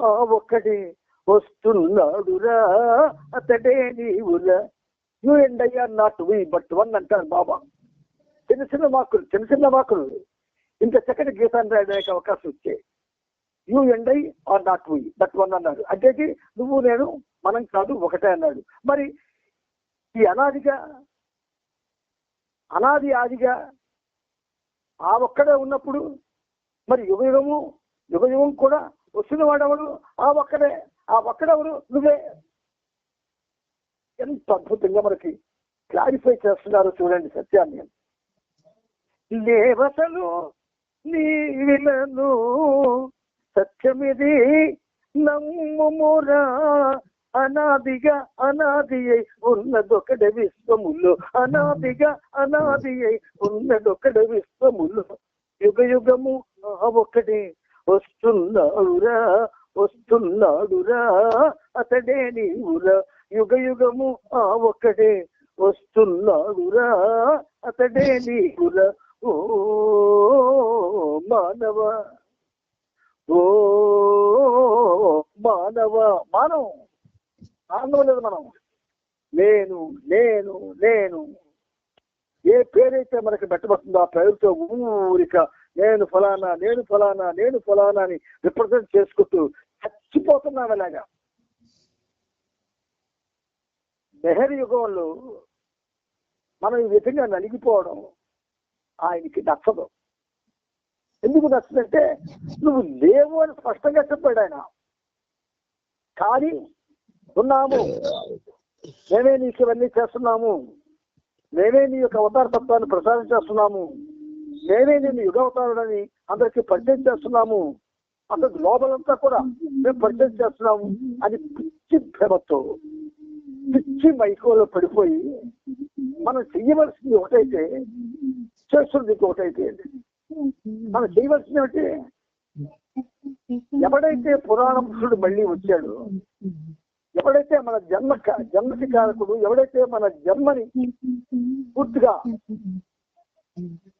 ఆ ఒక్కడే వస్తున్నాడురా. అతడే నీవురా. You and I are not we but one అంటారు బాబా. చిన్న చిన్న వాకులు చిన్న చిన్న వాకులు ఇంత చక్కటి గీతాన్ని రాయడానికి అవకాశం వచ్చే you and I are not we but one అన్నాడు. అంటే నువ్వు నేను మనం కాదు ఒకటే అన్నాడు. మరి ఈ అనాదిగా అనాది ఆదిగా ఆ ఒక్కడే ఉన్నప్పుడు మరి యుగయుగము యుగయుగం కూడా వచ్చిన వాడెవడు? ఆ ఒక్కడే. ఆ ఒక్కడెవరు? నువ్వే. ఎంత అద్భుతంగా మనకి క్లారిఫై చేస్తున్నారు చూడండి సత్యాన్ని. దేవతలు నీ విలను సత్యమిది నమ్మురా అనాదిగా అనాది అయి ఉన్నదొకడ విశ్వములు. అనాదిగా అనాది అయి ఉన్నదొకడ విశ్వములు. యుగ యుగము ఆ వస్తున్నాడురా వస్తున్నాడురా అతడే నీవురా యుగ యుగము ఆ ఒక్కడే వస్తున్నాడురా అతడే నీవురా ఓ మానవ ఓ మానవ మానవం ఆనందం లేదు మనం. నేను నేను నేను. ఏ పేరైతే మనకి పెట్టబడుతుందో ఆ పేరుతో ఊరిక నేను ఫలానా నేను ఫలానా నేను ఫలానా అని రిప్రజెంట్ చేసుకుంటూ చచ్చిపోతున్నాను అలాగా నెహర్ యుగంలో మనం ఈ విధంగా నలిగిపోవడం ఆయనకి నచ్చదు. ఎందుకు నచ్చదంటే నువ్వు లేవు అని స్పష్టంగా చెప్పాడు ఆయన. కానీ ఉన్నాము. మేమే నీకు ఇవన్నీ చేస్తున్నాము. మేమే నీ యొక్క అవతార ప్రసారం చేస్తున్నాము. నేనే నేను యుగవతారుడని అందరికి పరిచయం చేస్తున్నాము. అసలు లోపలంతా కూడా మేము పరిచయం చేస్తున్నాము అని పిచ్చి భ్రమతో పిచ్చి మైకోలో పడిపోయి మనం చెయ్యవలసింది ఒకటైతే చేస్తుంది ఒకటైతే మనం చేయవలసింది ఏమిటి? ఎవడైతే పురాణ పురుషుడు మళ్ళీ వచ్చాడు ఎవడైతే మన జన్మ జన్మకి కారకుడు ఎవడైతే మన జన్మని పూర్తిగా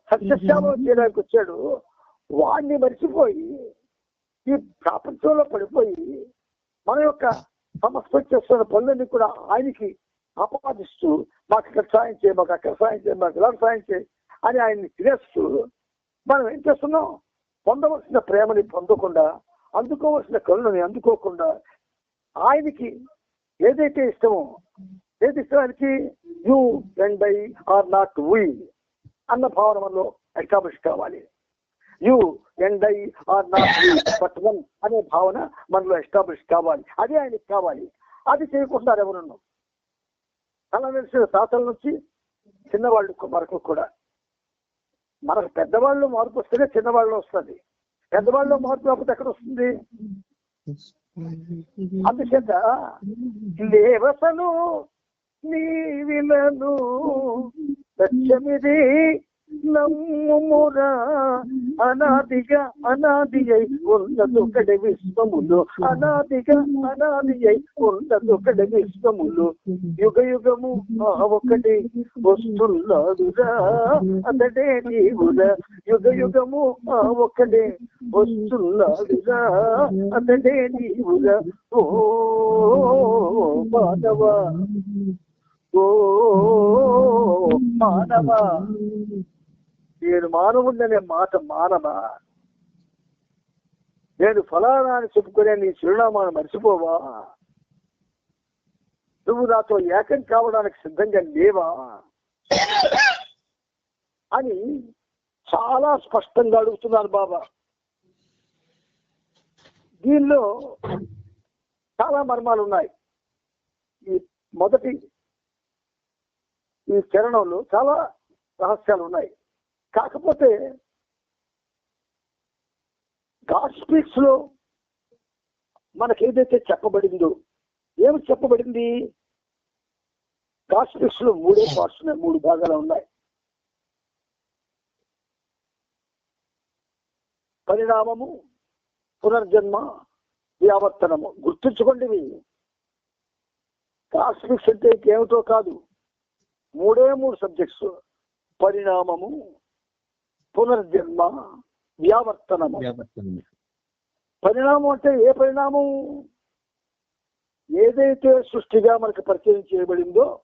సత్యశ్యామం చేయడానికి వచ్చాడు. వాడిని మర్చిపోయి ఈ ప్రపంచంలో పడిపోయి మన యొక్క సమస్య చేస్తున్న పనులన్నీ కూడా ఆయనకి ఆపాదిస్తూ మాకు ఇక్కడ సాయం చేయి మాకు అక్కడ సాయం చేయి మాకు ఇలా సాయం చేయి అని ఆయన్ని తినేస్తూ మనం ఏం చేస్తున్నాం? పొందవలసిన ప్రేమని పొందకుండా అందుకోవలసిన కరుణని అందుకోకుండా ఆయనకి ఏదైతే ఇష్టమో ఏది ఇష్టం ఆయనకి? You and I are not we. అన్న భావన మనలో ఎస్టాబ్లిష్ కావాలి. You and I are not but one అనే భావన మనలో ఎస్టాబ్లిష్ కావాలి. అది ఆయనకి కావాలి. అది చేయకుండా ఎవరున్నాం? అలా తెలిసిన తాతల నుంచి చిన్నవాళ్ళు వరకు కూడా. మనకు పెద్దవాళ్ళు మార్పు వస్తేనే చిన్నవాళ్ళు వస్తుంది. పెద్దవాళ్ళు మార్పు రాకపోతే ఎక్కడ వస్తుంది? అందుచేత లేవసలు నీ విలను సత్యమిది నమ్ముమురా అనాదిగా అనాది అయి ఉన్నదొకటి విశ్వములు. అనాదిగా అనాది అయి ఉన్నదొకటి విశ్వములు. యుగ యుగము ఆ ఒకటి వస్తున్నాడురా అతడే నీవురా యుగ యుగము ఆ ఒకటే వస్తున్నాడురా అతడే నీవురా ఓ మానవ. ఓ మానవ. నేను మానవుడనే మాట మానవ? నేను ఫలానా అని చెప్పుకునే నీ చిరునామాను మర్చిపోవా? నువ్వు నాతో ఏకం కావడానికి సిద్ధంగా లేవా? అని చాలా స్పష్టంగా అడుగుతున్నాను బాబా. దీనిలో చాలా మర్మాలు ఉన్నాయి ఈ మొదటి ఈ చరణంలో చాలా రహస్యాలు ఉన్నాయి కాకపోతే గాడ్ స్పీక్స్లో మనకి ఏదైతే చెప్పబడిందో ఏమి చెప్పబడింది? గాడ్ స్పీక్స్లో మూడే పార్ట్స్ ఉన్నాయి మూడు భాగాలు ఉన్నాయి. పరిణామము పునర్జన్మ వ్యావర్తనము. గుర్తుంచుకోండి ఇవి. గాడ్ స్పీక్స్ అంటే ఇంకేమిటో కాదు. మూడే మూడు సబ్జెక్ట్స్ పరిణామము పునర్జన్మ వ్యావర్తనము. పరిణామం అంటే ఏ పరిణామం? ఏదైతే సృష్టిగా మనకు పరిచయం చేయబడిందో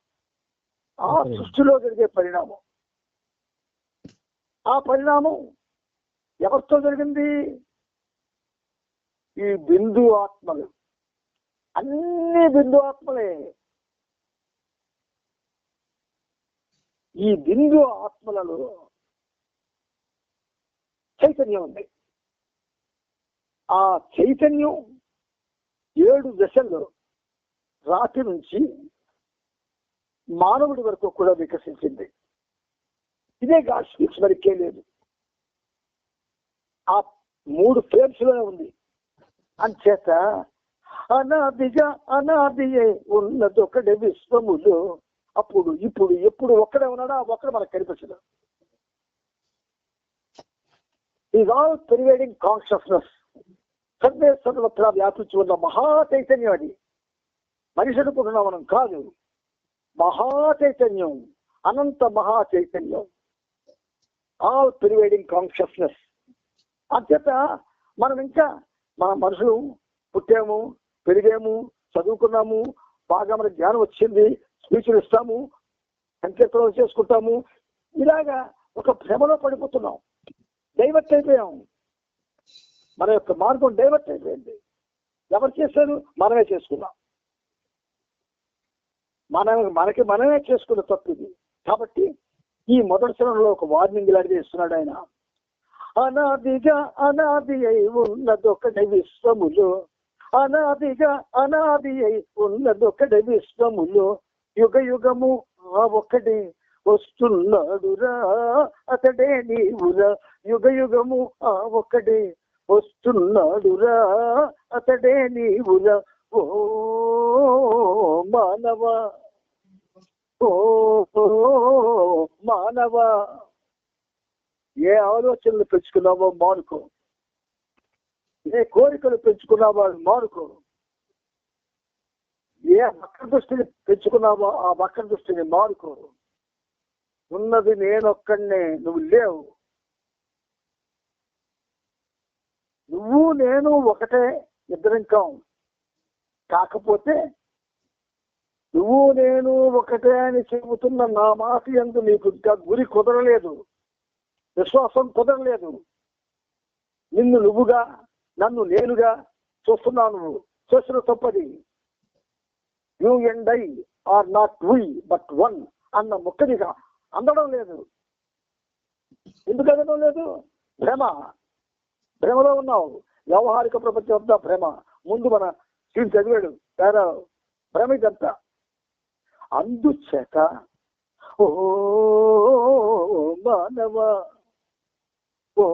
ఆ సృష్టిలో జరిగే పరిణామం. ఆ పరిణామం ఎవరితో జరిగింది? ఈ బిందు ఆత్మలు. అన్ని బిందు ఆత్మలే. ఈ బిందు ఆత్మలలో చైతన్యం ఉంది ఆ చైతన్యం ఏడు దశల్లో రాతి నుంచి మానవుడి వరకు కూడా వికసించింది. ఇదే గాడ్ వరకే మరికే లేదు. ఆ మూడు ఫ్రేమ్స్లోనే ఉంది. అంచేత అనాదిగా అనాదియే ఉన్నదొకటి ఒకటే విశ్వములు అప్పుడు ఇప్పుడు ఎప్పుడు ఒక్కడే ఉన్నాడో? ఆ ఒక్కడ మనకు కనిపించదు ఈజ్ ఆల్ పెరివేడింగ్ కాన్షియస్నెస్ సర్వే సర్వత్రా వ్యాపించి ఉన్న మహా చైతన్యం అది. మనిషి అనుకుంటున్నా మనం కాదు. మహా చైతన్యం. అనంత మహా చైతన్యం. ఆల్ పెరివేడింగ్ కాన్షియస్నెస్ అంతేత మనం ఇంకా మన మనుషులు పుట్టాము పెరిగాము చదువుకున్నాము బాగా మన జ్ఞానం వచ్చింది స్పీచ్లు ఇస్తాము సంకీర్తనలు చేసుకుంటాము. ఇలాగా ఒక భ్రమలో పడిపోతున్నాం. డైవర్ట్ అయిపోయాం. మన యొక్క మార్గం డైవర్ట్ అయిపోయింది. ఎవరు చేశారు? మనమే చేసుకున్నాం. మన మనకి మనమే చేసుకున్న తప్పు ఇది. కాబట్టి ఈ మొదటి శ్రమంలో ఒక వార్నింగ్ లాంటిది ఇస్తున్నాడు ఆయన. అనాదిగా అనాది అయి ఉన్నదొకటి విశ్వములు. అనాదిగా అనాది అయి ఉన్నదొకటి విశ్వములు. యుగ యుగము ఆ ఒక్కడే వస్తున్నాడురా అతడే నీవురా యుగ యుగము ఆ ఒక్కడే వస్తున్నాడురా అతడే నీవురా ఓ మానవ. ఓ మానవ. ఏ ఆలోచనలు పెంచుకున్నావో మానుకో. ఏ కోరికలు పెంచుకున్నావో మానుకో. ఏ వక్ర దృష్టిని పెంచుకున్నావో ఆ వక్ర దృష్టిని మారుకో. ఉన్నది నేనొక్కడినే నువ్వు లేవు. నువ్వు నేను ఒకటే ఇద్దరం కాకపోతే నువ్వు నేను ఒకటే అని చెబుతున్న నా మాట ఎందు నీకు ఇంకా గురి కుదరలేదు. విశ్వాసం కుదరలేదు. నిన్ను నువ్వుగా నన్ను నేనుగా చూస్తున్నావు నువ్వు. చేసిన తప్పది. You and I are not we but one అన్న ముక్కదిగా అందడం లేదు. ఎందుకు అందడం లేదు? భ్రమ. భ్రమలో ఉన్నావు. వ్యవహారిక ప్రపంచం అంతా భ్రమ. ముందు మన స్క్రీన్ చదివాడు పేరా భ్రమ ఇదంతా. అందుచేత ఓ మానవ. ఓ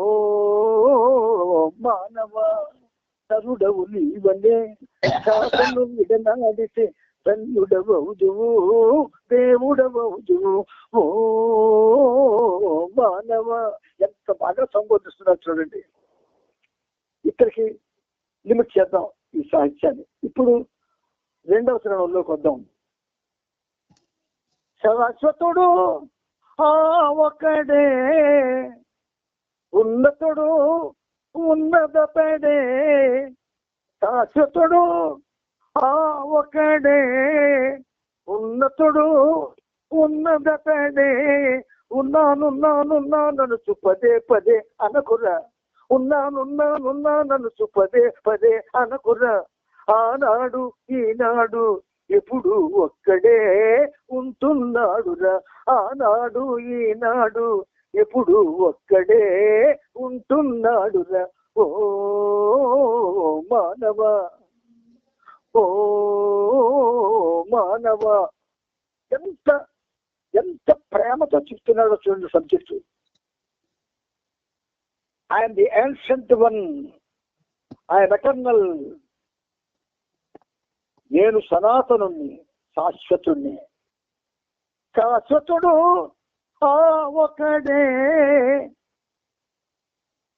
మానవ. తరుడవు నీవనే. విడనాడితే ధన్యుడవవుదువు దేవుడవవుదువు. ఓ మానవ ఎంత బాగా సంబోధిస్తున్నారు చూడండి. ఇక్కడికి లిమిట్ చేద్దాం ఈ సాహిత్యాన్ని. ఇప్పుడు రెండవ శ్రేణుల్లోకి వద్దాం. శాశ్వతుడు ఆ ఒకడే ఉన్నతుడు ఉన్నదతడే శాశ్వతుడు ఆ ఒకడే ఉన్నతుడు ఉన్నదతడే. ఉన్నానున్నానున్నానను పదే పదే అనకురా. ఉన్నానున్నానున్నానను పదే పదే అనకురా. ఆనాడు ఈనాడు ఎప్పుడు ఒక్కడే ఉంటున్నాడురా. ఆనాడు ఈనాడు ఎప్పుడు ఒక్కడే ఉంటున్నాడురా. ఓ మానవ ఓ మానవ ఎంత ఎంత ప్రేమతో చెప్తున్నాడో చూడండి subject. I'm the ancient one I'm eternal నేను సనాతనుణ్ణి శాశ్వతుణ్ణి. శాశ్వతుడు ఆ ఒకడే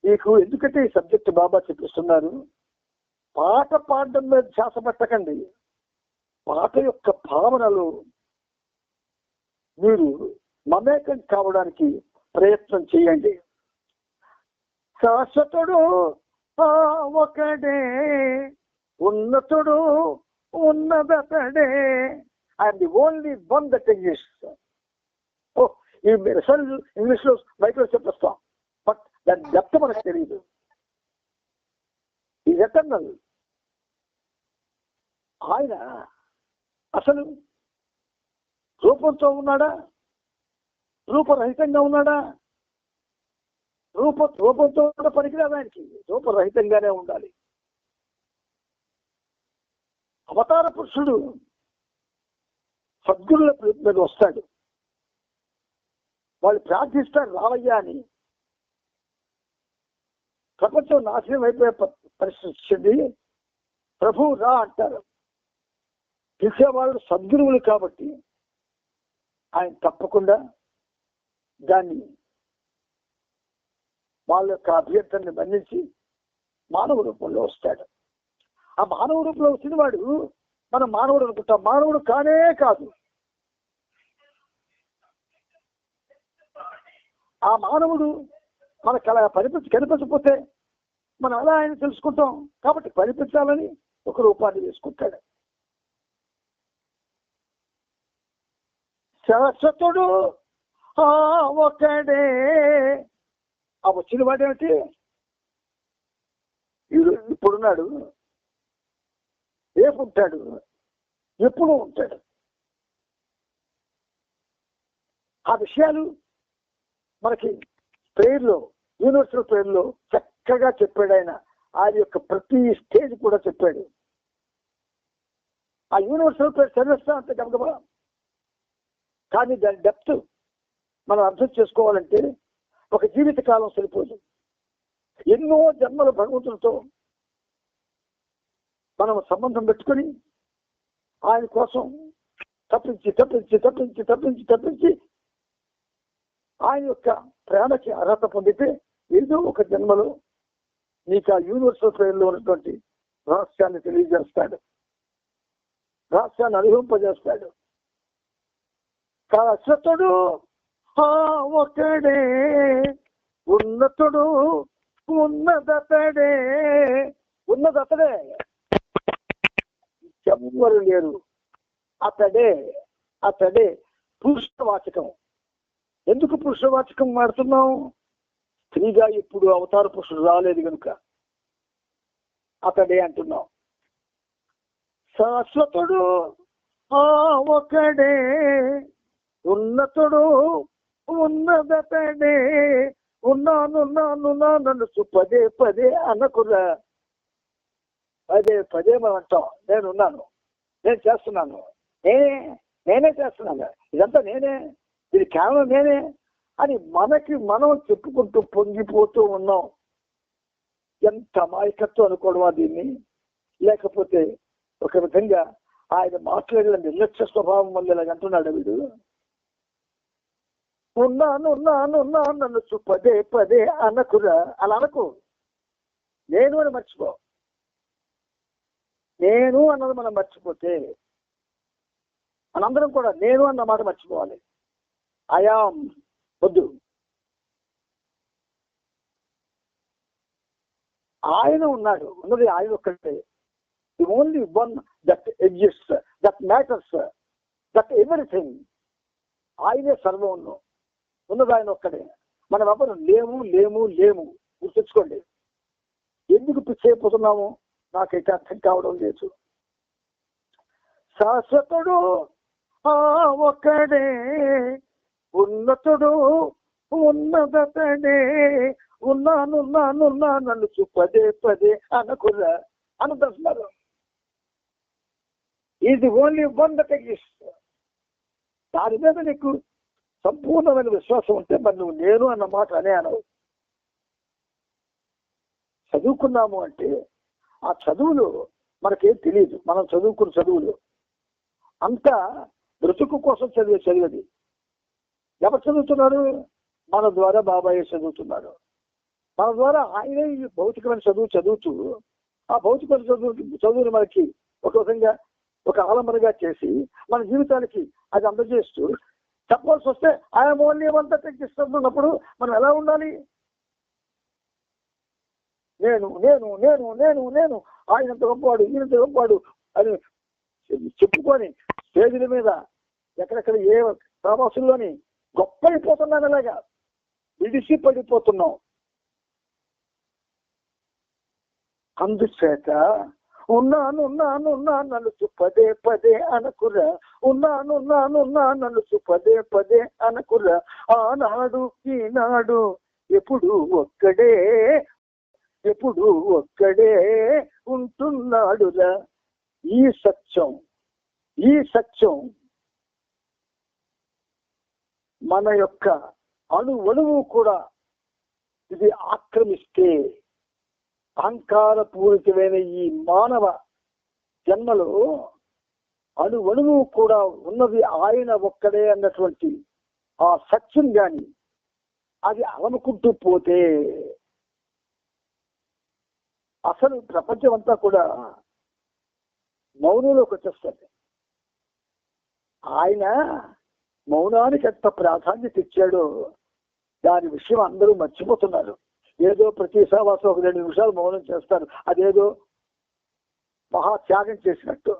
మీకు ఎందుకంటే ఈ సబ్జెక్ట్ బాబా చెప్పిస్తున్నారు పాట పాడడం మీద ధ్యాస పెట్టకండి. పాట యొక్క భావనలు మీరు మమేకం కావడానికి ప్రయత్నం చేయండి. శాశ్వతుడు ఒకడే ఉన్నతుడు ఉన్నదతడే I'm the only one that exist oh ఈ రిసల్ట్ ఇంగ్లీష్లో బయటలో చెప్పేస్తాం బట్ దాని డెప్త్ మనకు తెలియదు ఈ ఎటర్నల్ ఆయన అసలు రూపంతో ఉన్నాడా? రూపరహితంగా ఉన్నాడా? రూప రూపంతో కూడా పనికిరాదు ఆయనకి. రూపరహితంగానే ఉండాలి. అవతార పురుషుడు సద్గురుల మీద వస్తాడు. వాళ్ళు ప్రార్థిస్తారు రావయ్యా అని. ప్రపంచం నాశనం అయిపోయే ప- పరిస్థితి వచ్చింది ప్రభు రా అంటారు. పిలిచేవాళ్ళు సద్గురువులు కాబట్టి ఆయన తప్పకుండా దాన్ని వాళ్ళ యొక్క అభ్యర్థనని మన్నించి మానవ రూపంలో వస్తాడు. ఆ మానవ రూపంలో వచ్చిన వాడు మనం మానవుడు అనుకుంటాం. మానవుడు కానే కాదు. ఆ మానవుడు మనకు అలా కనిపించకపోతే మనం ఎలా ఆయన తెలుసుకుంటాం. కాబట్టి పరిపించాలని ఒక రూపాన్ని తీసుకుంటాడు. శాశ్వతుడు ఆ ఒకడే ఆ వచ్చిన వాడు ఏమిటి? ఇప్పుడున్నాడు. రేపు ఉంటాడు. ఎప్పుడు ఉంటాడు. ఆ విషయాలు మనకి పేర్లో యూనివర్సల్ ప్రేయర్లో చక్కగా చెప్పాడు ఆయన. ఆయన యొక్క ప్రతి స్టేజ్ కూడా చెప్పాడు. ఆ యూనివర్సల్ పేరు చదివేస్తా అంత గబగబా కానీ దాని డెప్త్ మనం అర్థం చేసుకోవాలంటే ఒక జీవిత కాలం సరిపోదు. ఎన్నో జన్మల భగవంతులతో మనం సంబంధం పెట్టుకొని ఆయన కోసం తప్పించి తప్పించి తప్పించి తప్పించి తప్పించి ఆయన యొక్క ప్రేమకి అర్హత పొందితే ఏదో ఒక జన్మలో నీకు ఆ యూనివర్సల్ ప్రేయర్లో ఉన్నటువంటి రహస్యాన్ని తెలియజేస్తాడు. రహస్యాన్ని అనుభవింపజేస్తాడు శాశ్వతుడు ఒకడే ఉన్నతుడు ఉన్నదతడే ఉన్నదతడే. ఎవ్వరు లేరు. అతడే అతడే పురుషవాచకం. ఎందుకు పురుషవాచకం వాడుతున్నావు? స్త్రీగా ఇప్పుడు అవతార పురుషుడు రాలేదు కనుక అతడే అంటున్నాం శాశ్వతుడు ఆ ఒకడే ఉన్నతుడు ఉన్నదతడే. ఉన్నానున్నాను నన్ను పదే పదే అనకురా. పదే పదే మనం అంటాం. నేను ఉన్నాను. నేను చేస్తున్నాను. నేనే నేనే చేస్తున్నాను. ఇదంతా నేనే. ఇది కేవలం నేనే. అని మనకి మనం చెప్పుకుంటూ పొంగిపోతూ ఉన్నాం. ఎంత అమాయకత్వం అనుకోవడమా దీన్ని? లేకపోతే ఒక విధంగా ఆయన మాట్లాడిన నిర్లక్ష్య స్వభావం వల్ల ఇలాగ అంటున్నాడు వీడు? ఉన్నాను ఉన్నాను ఉన్నాను నన్ను పదే పదే అనకురా. అలా అనకు. నేను అని మర్చిపో. నేను అన్నది మనం మర్చిపోతే మనందరం కూడా నేను అన్న మాట మర్చిపోవాలి. అయాం వద్దు. ఆయన ఉన్నాడు. ఉన్నది ఆయన ఒక్కటే the only one that exist that matters that everything ఆయనే సర్వం ఉన్నది ఆయన ఒక్కడే. మనం ఎవరు లేము లేము లేము. గుర్తుంచుకోండి. ఎందుకు పిచ్చైపోతున్నాము? నాకైతే అర్థం కావడం లేదు. శాశ్వతుడు ఒక్కడే. ఉన్నతుడు ఉన్నదతడే. ఉన్నానున్నానున్నా నన్ను చూ పదే పదే అనకురా అనుకుంటున్నారు ఇది ఓన్లీ వన్ దట్ ఎగ్జిస్ట్ దాని మీద నీకు సంపూర్ణమైన విశ్వాసం ఉంటే మరి నువ్వు నేను అన్న మాట అనే అనవు. చదువుకున్నాము అంటే ఆ చదువులు మనకేం తెలియదు మనం చదువుకున్న చదువులు అంతా బ్రతుకు కోసం చదివే చదివేది ఎవరు చదువుతున్నారు? మన ద్వారా బాబాయ్ చదువుతున్నాడు. మన ద్వారా ఆయనే ఈ భౌతికమైన చదువు చదువుతూ ఆ భౌతికమైన చదువు చదువుని మనకి ఒక విధంగా ఒక ఆలంబనగా చేసి మన జీవితానికి అది అందజేస్తూ చెప్పాల్సి వస్తే ఆయన ఓన్లీ వంత మనం ఎలా ఉండాలి? నేను నేను నేను నేను నేను ఆయనంత గొప్పవాడు ఈయనంత గొప్పవాడు అని చెప్పుకొని స్టేజీల మీద ఎక్కడెక్కడ ఏ ప్రవాసుల్లోని గొప్ప అయిపోతున్నాను అలాగా విడిసి పడిపోతున్నాం అందుచేత ఉన్నాను ఉన్నాను ఉన్నాను నన్ను పదే పదే అనకురా. ఉన్నాను ఉన్నాను ఉన్నాను నన్ను పదే పదే అనకురా. ఆనాడు ఈనాడు ఎప్పుడు ఒక్కడే ఎప్పుడు ఒక్కడే ఉంటున్నాడురా. ఈ సత్యం ఈ సత్యం మన యొక్క అణువణువు కూడా ఇది ఆక్రమిస్తే అహంకార పూరితమైన ఈ మానవ జన్మలో అణువణువు కూడా ఉన్నది ఆయన ఒక్కడే అన్నటువంటి ఆ సత్యం గాని అది అవనుకుంటూ పోతే అసలు ప్రపంచం అంతా కూడా మౌనంలోకి వచ్చేస్తుంది. ఆయన మౌనానికి ఎంత ప్రాధాన్యత ఇచ్చాడో దాని విషయం అందరూ మర్చిపోతున్నారు. ఏదో ప్రతి సహవాసం ఒక రెండు నిమిషాలు మౌనం చేస్తారు. అదేదో మహా త్యాగం చేసినట్టు.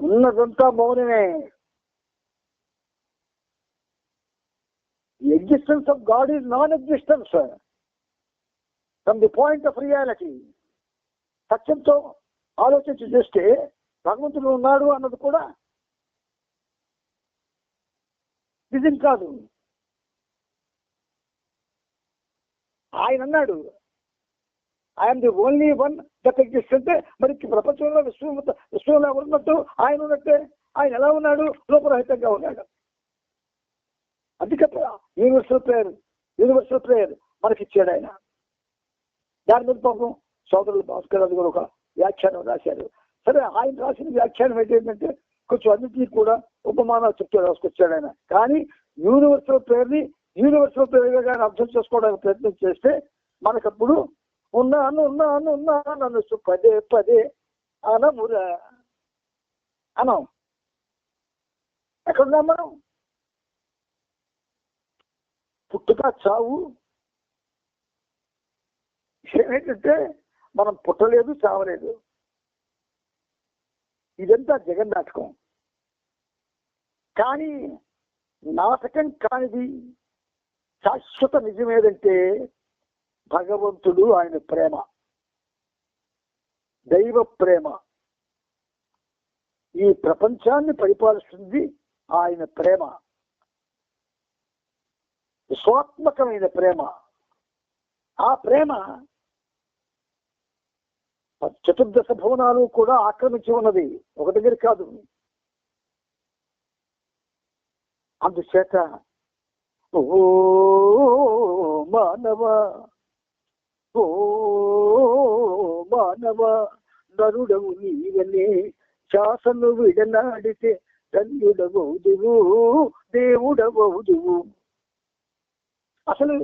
ఉన్నదంతా మౌనమే. Existence of God is non existence from the point of reality సత్యంతో ఆలోచించి చూస్తే భగవంతుడు ఉన్నాడు అన్నది కూడా నిజం కాదు. ఆయన అన్నాడు I'm the only one that exist అంటే మరి ప్రపంచంలో విశ్వం విశ్వంలో ఉన్నట్టు ఆయన ఉన్నట్టే? ఆయన ఎలా ఉన్నాడు? రూపరహితంగా ఉన్నాడు. అందుకే యూనివర్సల్ ప్రేయర్ యూనివర్సల్ ప్రేయర్ మనకి ఇచ్చాడు ఆయన. దాని మీద పాపం సోదరులు భాస్కర్ అది కూడా ఒక వ్యాఖ్యానం రాశారు. సరే ఆయన రాసిన వ్యాఖ్యానం ఏంటంటే కొంచెం అన్నింటినీ కూడా ఉపమానాలు చెప్తూ రాసుకొచ్చాడు ఆయన. కానీ యూనివర్సల్ ప్రేయర్ని యూనివర్సల్ ప్రేయర్గా కానీ అర్థం చేసుకోవడానికి ప్రయత్నం చేస్తే మనకప్పుడు ఉన్నాను ఉన్నాను ఉన్నాను నన్ను పదే పదే అనమురా అనం ఎక్కడున్నాం మనం? పుట్టుక చావు. విషయం ఏంటంటే మనం పుట్టలేదు చావలేదు. ఇదంతా జగన్ నాటకం కానీ నాటకం కానిది శాశ్వత నిజం ఏదంటే భగవంతుడు ఆయన ప్రేమ దైవ ప్రేమ. ఈ ప్రపంచాన్ని పరిపాలిస్తుంది ఆయన ప్రేమ విశ్వాత్మకమైన ప్రేమ. ఆ ప్రేమ చతుర్దశ భవనాలు కూడా ఆక్రమించి ఉన్నది. ఒక దగ్గర కాదు. అందుచేత ఓ మానవ ఓ మానవ నరుడవు నీవనే. శాసను విడనాడితే ధన్యుడవౌదువు దేవుడవౌదువు అసలు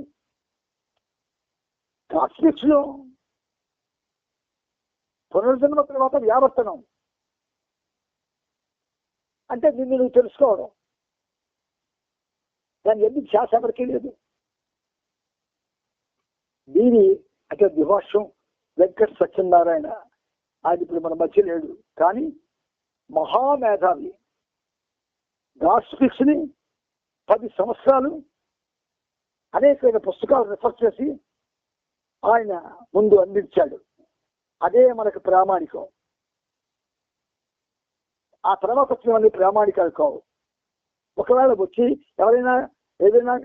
కాస్మిక్స్లో పునర్జన్మ తర్వాత వ్యావర్తనం. అంటే నిన్ను నువ్వు తెలుసుకోవడం. దాని ఎందుకు ధ్యాస ఎవరికీ లేదు దీని అంటే విభాషం వెంకట సత్యనారాయణ ఆయన ఇప్పుడు మన మధ్య లేడు. కానీ మహామేధావి గాస్పిక్స్ని పది సంవత్సరాలు అనేకమైన పుస్తకాలు రిఫర్ చేసి ఆయన ముందు అందించాడు. అదే మనకు ప్రామాణికం. ఆ తర్వాత అనేది ప్రామాణికాలు కావు. ఒకవేళ వచ్చి ఎవరైనా ఏదైనా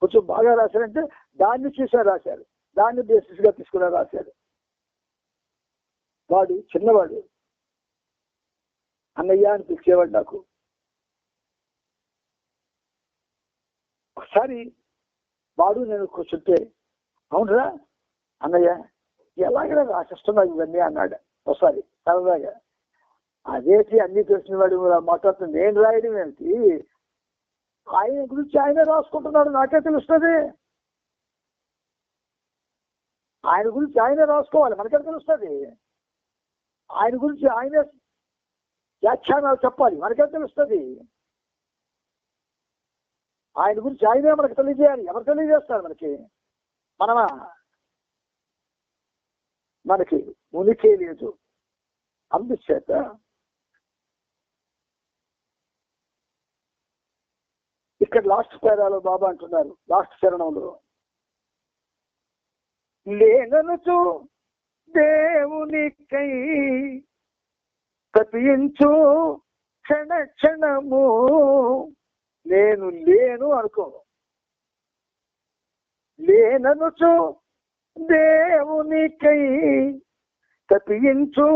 కొంచెం బాగా రాశారంటే దాన్ని చూసా రాశారు. దాన్ని బేసిస్గా గా రాశారు. వాడు చిన్నవాడు. అన్నయ్య అని పిలిచేవాడు నాకు. ఒకసారి వాడు నేను కూర్చుంటే అవునరా అన్నయ్య ఎలాగైనా రాసిస్తున్నావు ఇవన్నీ అన్నాడు. ఒకసారి సరదాగా. అదేంటి అన్ని తెలిసిన వాడు ఇలా మాట్లాడుతుంది నేను రాయడం ఏంటి? ఆయన గురించి ఆయనే రాసుకుంటున్నాడు నాకే తెలుస్తుంది. ఆయన గురించి ఆయనే రాసుకోవాలి మనకే తెలుస్తుంది? ఆయన గురించి ఆయనే వ్యాఖ్యానాలు చెప్పాలి మనకే తెలుస్తుంది? ఆయన గురించి ఆయనే మనకు తెలియజేయాలి ఎవరు తెలియజేస్తారు మనకి? మనమా? మనకి ఉనికి లేదు. అందుచేత ఇక్కడ లాస్ట్ పేరాలో బాబా అంటున్నారు లాస్ట్ చరణంలో. లేననుచు దేవునికై తప్పించు క్షణ క్షణము. నేను లేను అనుకో. లేననుచు దేవునికై తప్పించు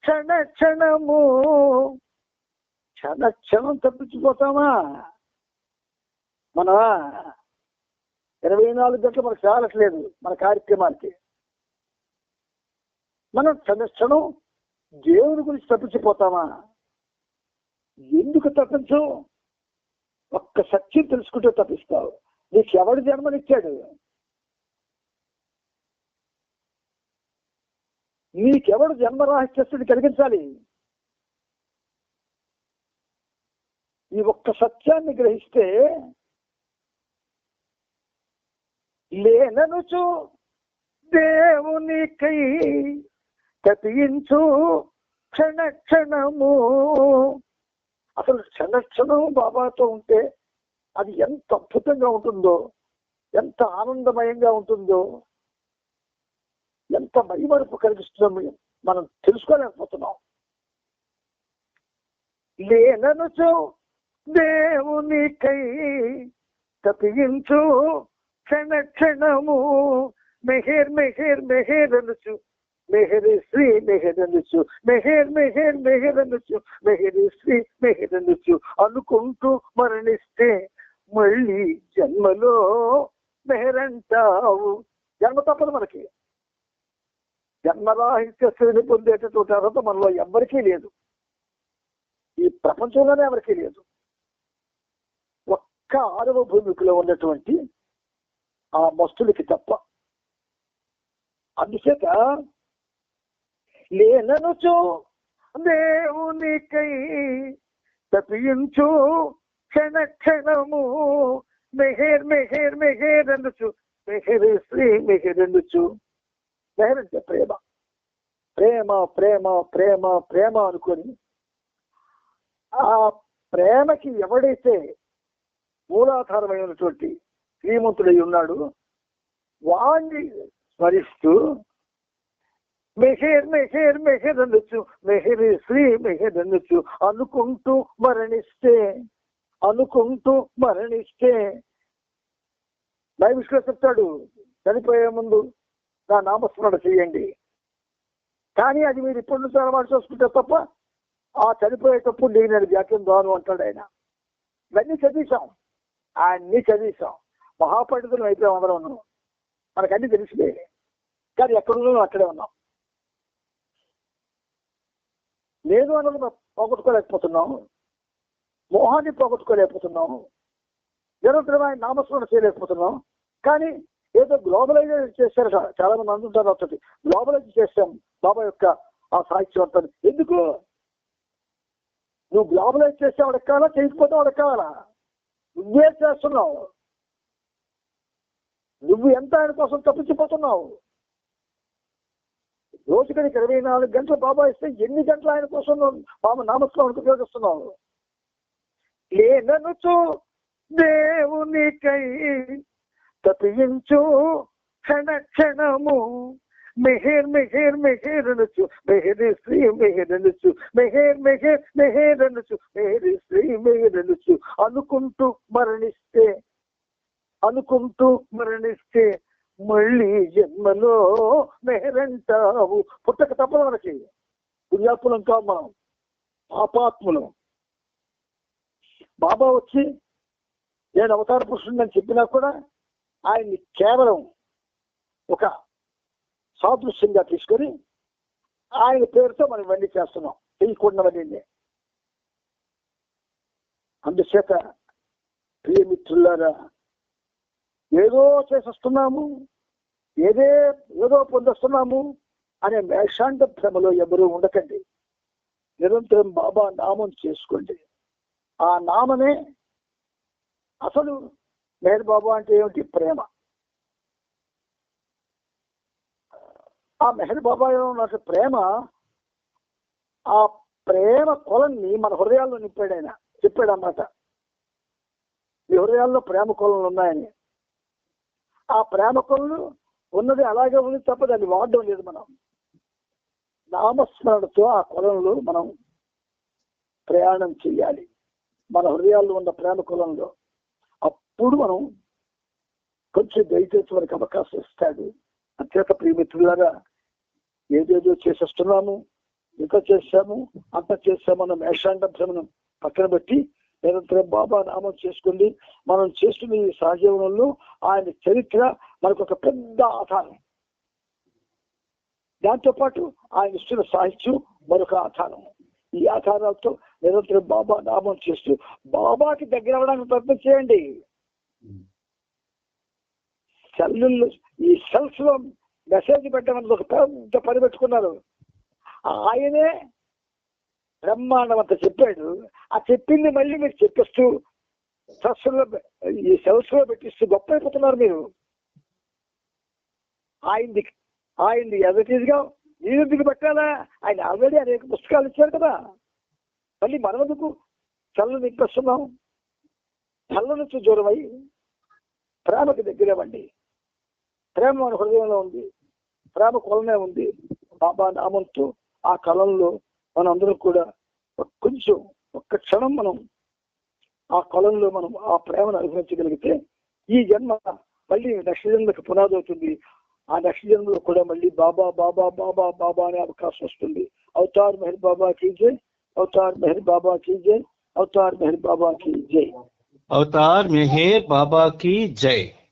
క్షణ క్షణము. క్షణ క్షణం తప్పించిపోతామా మన ఇరవై నాలుగు గంటలు మనకు చాలట్లేదు మన కార్యక్రమానికి. మనం క్షణక్షణం దేవుని గురించి తప్పించిపోతామా? ఎందుకు తప్పించు? ఒక్క సత్యం తెలుసుకుంటే తప్పిస్తావు. నీకు ఎవడు జన్మనిచ్చాడు? నీకెవడు జన్మ కలిగించాలి? ఈ ఒక్క సత్యాన్ని గ్రహిస్తే లేననుచు దేవునికై తప్పించు క్షణ క్షణము. అసలు క్షణ క్షణం బాబాతో ఉంటే అది ఎంత అద్భుతంగా ఉంటుందో ఎంత ఆనందమయంగా ఉంటుందో. ఎంత మైమరుపు కలిగిస్తుందో మనం తెలుసుకోలేకపోతున్నాం. లేననుచు దేవునికై తప్పించు క్షణ క్షణము మెహేర్ మెహేర్ మెహేర్ అనుచు మెహరి శ్రీ మెహర్ అనుచు మెహేర్ మెహేర్ మెహర్ అనుచు మెహరి శ్రీ మెహర్ అనుచు అనుకుంటూ మరణిస్తే మళ్ళీ జన్మలో మెహరంటావు జన్మ తప్పదు మనకి. జన్మరాహిత్య పొందేటటువంటి అర్హత మనలో ఎవ్వరికీ లేదు. ఈ ప్రపంచంలోనే ఎవరికీ లేదు. ఒక్క ఆరవ భూమికలో ఉన్నటువంటి ఆ మస్తులకి తప్ప. అందుచేత లేననుచు దేవునికై తప్పించు క్షణ క్షణము మెహేర్ మెహేర్ మెహేర్ అనుచు మెహేర్ శ్రీ మెహేర్ అనుచు. మెహర్ అంటే ప్రేమ. ప్రేమ ప్రేమ ప్రేమ ప్రేమ అనుకొని ఆ ప్రేమకి ఎవడైతే మూలాధారమైనటువంటి శ్రీమంతుడై ఉన్నాడు వాణ్ణి స్మరిస్తూ మెహేర్ మెహేర్ మెహేర్ అనొచ్చు. మెహేర్ శ్రీ మెహేర్ అనొచ్చు. అనుకుంటూ మరణిస్తే అనుకుంటూ మరణిస్తే. బైబిల్లో చెప్తాడు చనిపోయే ముందు నా నామస్మరణ చేయండి. కానీ అది మీరు ఇప్పటి నుంచి అలవాటు చేసుకుంటే తప్ప ఆ చనిపోయేటప్పుడు నేను అది వ్యాఖ్యం ద్వాను అంటాడు ఆయన. ఇవన్నీ చదివేశాం. అన్నీ చదివేశాం. మహాపండితులు అయిపోయాం అందరం ఉన్నాం మనకన్నీ తెలిసిపోయి కానీ ఎక్కడున్నాం అక్కడే ఉన్నాం. లేదు అన్నది పోగొట్టుకోలేకపోతున్నాం. మోహాన్ని పోగొట్టుకోలేకపోతున్నాం. నిరంతరమైన నామస్మరణ చేయలేకపోతున్నాం. కానీ ఏదో గ్లోబలైజ్ చేశారు చాలా మంది అందుంటారు ఒకటి గ్లోబలైజ్ చేశాం బాబా యొక్క ఆ సాహిత్యం ఎందుకు? నువ్వు గ్లోబలైజ్ చేస్తే వాడికి కావాలా చేయకపోతే వాడికి కావాలా నువ్వే చేస్తున్నావు. నువ్వు ఎంత ఆయన కోసం తప్పించిపోతున్నావు? రోజుకడికి ఇరవై నాలుగు గంటలు బాబా ఇస్తే ఎన్ని గంటలు ఆయన కోసం నువ్వు బాబా నామస్మరణకు ఉపయోగిస్తున్నావు? లేననుచు దేవునికై తప్పించు. క్షణ క్షణము మెహేర్ మెహేర్ మెహేర్ అనొచ్చు. మెహేర్ శ్రీ మెహేర్ అనొచ్చు. మెహేర్ మెహేర్ మెహేర్ అనొచ్చు. మెహేర్ శ్రీ మెహేర్ అనొచ్చు. అనుకుంటూ మరణిస్తే అనుకుంటూ మరణిస్తే మళ్ళీ జన్మలో మెహరంటావు పుట్టక తప్పదు మనకి పుణ్యాత్ములం కావు మనం పాపాత్ములం. బాబా వచ్చి నేను అవతార పురుషుడిని చెప్పినా కూడా ఆయన్ని కేవలం ఒక సాదృశ్యంగా తీసుకొని ఆయన పేరుతో మనం ఇవన్నీ చేస్తున్నాం. చేయకూడనవన్నీ అందుచేత ప్రియమిత్రులారా ఏదో చేసేస్తున్నాము ఏదే ఏదో పొందొస్తున్నాము అనే మేషాండ భ్రమలో ఎవరూ ఉండకండి. నిరంతరం బాబా నామం చేసుకోండి. ఆ నామమే అసలు లేదు బాబు అంటే ఏమిటి? ప్రేమ. ఆ మెహర్ బాబాలో ఉన్న ప్రేమ ఆ ప్రేమ కొలన్ని మన హృదయాల్లో నింపాడు ఆయన. చెప్పాడు అన్నమాట మీ హృదయాల్లో ప్రేమ కొలలు ఉన్నాయని. ఆ ప్రేమ కొలను ఉన్నది అలాగే ఉంది తప్ప దాన్ని వాడడం లేదు మనం. నామస్మరణతో ఆ కొలంలో మనం ప్రయాణం చేయాలి. మన హృదయాల్లో ఉన్న ప్రేమ కులంలో అప్పుడు మనం కొంచెం దయచేసి మనకి అవకాశం ఇస్తాడు. అత్యంత ప్రియమిత్రులారా ఏదేదో చేసేస్తున్నాము ఇంత చేశాము అంత చేశామన్న మేషాండ భ్రమణం పక్కన పెట్టి నిరంతరం బాబా నామం చేసుకోండి మనం చేస్తున్న ఈ సహజీవనంలో ఆయన చరిత్ర మనకు ఒక పెద్ద ఆధారం. దాంతో పాటు ఆయన ఇస్తున్న సాహిత్యం మరొక ఆధారం. ఈ ఆధారాలతో నిరంతరం బాబా నామం చేస్తూ బాబాకి దగ్గర అవ్వడానికి ప్రయత్నం చేయండి. సెల్లుల్లో ఈ సెల్స్లో మెసేజ్ పెట్టమని ఒక పెద్ద పని పెట్టుకున్నారు. ఆయనే బ్రహ్మాండం అంత చెప్పాడు. ఆ చెప్పింది మళ్ళీ మీరు చెప్పిస్తూ సస్సులో ఈ సెల్స్లో పెట్టిస్తూ గొప్ప అయిపోతున్నారు మీరు. ఆయనది ఆయనది ఎదటీజ్గా నేను ఎందుకు పెట్టాలా? ఆయన ఆల్రెడీ అనేక పుస్తకాలు ఇచ్చారు కదా. మళ్ళీ మనం ఎందుకు చల్లని నింపిస్తున్నాం? చల్ల నుంచి దూరమై ప్రేమకి దగ్గరేవండి ప్రేమ మన హృదయంలో ఉంది. ప్రేమ కొలనే ఉంది. బాబా నామంతో ఆ కలంలో మనందరం కూడా కొంచెం ఒక్క క్షణం మనం ఆ కొలంలో మనం ఆ ప్రేమను అనుభవించగలిగితే ఈ జన్మ మళ్ళీ నెక్స్ట్ జన్మకి పునాది అవుతుంది ఆ నెక్స్ట్ జన్మలో కూడా మళ్ళీ బాబా బాబా బాబా బాబా అనే అవకాశం వస్తుంది. అవతార్ మెహర్ బాబా కీ జై. అవతార్ మెహర్ బాబా కీ జై. అవతార్ మెహర్ బాబా కీ జై. अवतार मेहर बाबा की जय।